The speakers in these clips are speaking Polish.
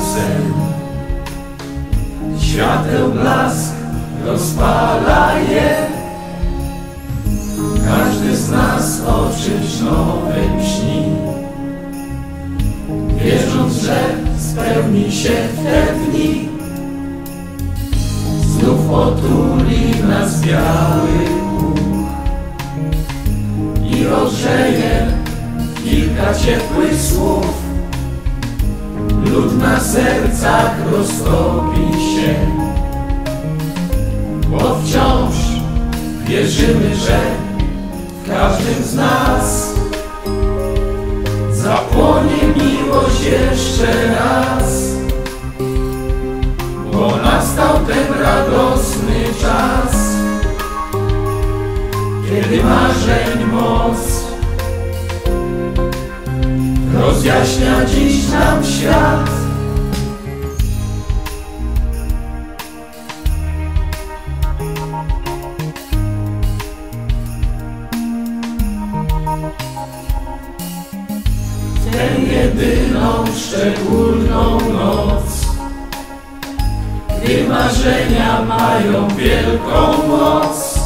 sen. Świateł blask rozpala je. Każdy z nas o czymś nowym śni. Wierząc, że spełni się w te dni. Znów otuli nas biały puch i rozgrzeje kilka ciepłych słów. Lud na sercach roztopi się, bo wciąż wierzymy, że w każdym z nas zapłonie miłość jeszcze raz, bo nastał ten radosny czas, kiedy marzeń moc rozjaśnia dziś nam świat. Tę jedyną, szczególną noc, gdy marzenia mają wielką moc,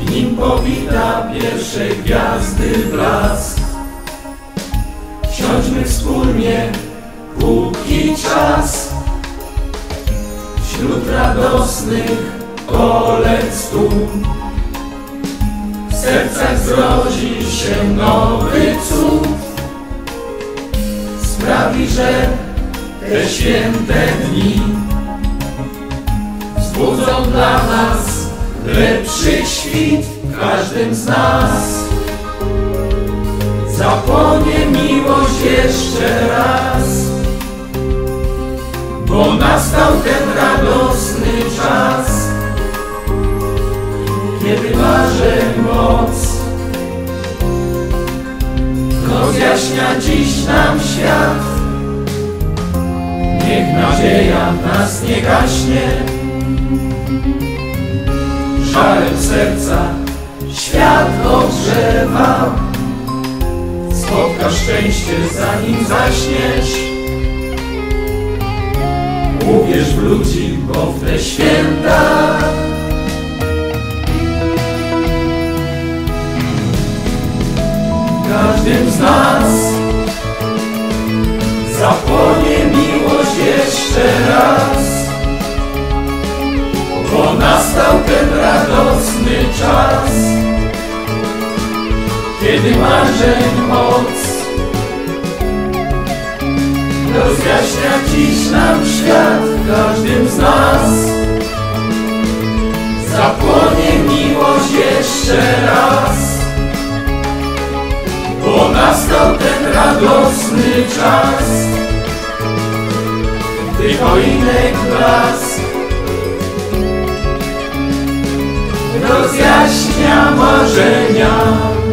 w nim powita pierwsze gwiazdy blask. Wśród radosnych kolec tłum W sercach zrodzi się nowy cud. Sprawi, że te święte dni Wzbudzą dla nas lepszy świt w każdym z nas. Zapłonie miłość jeszcze raz, bo nastał ten radosny czas, kiedy marzeń moc rozjaśnia dziś nam świat. Niech nadzieja w nas nie gaśnie, żarem serca świat ogrzewa spotka szczęście zanim zaśniesz. Uwierz w ludzi, bo w te święta. Każdym z nas zapłonie miłość jeszcze raz, bo nastał ten radosny czas kiedy marzeń moc rozjaśnia dziś nam świat każdym z nas. Zapłonie miłość jeszcze raz, bo nastał ten radosny czas, gdy choinek blask rozjaśnia marzenia.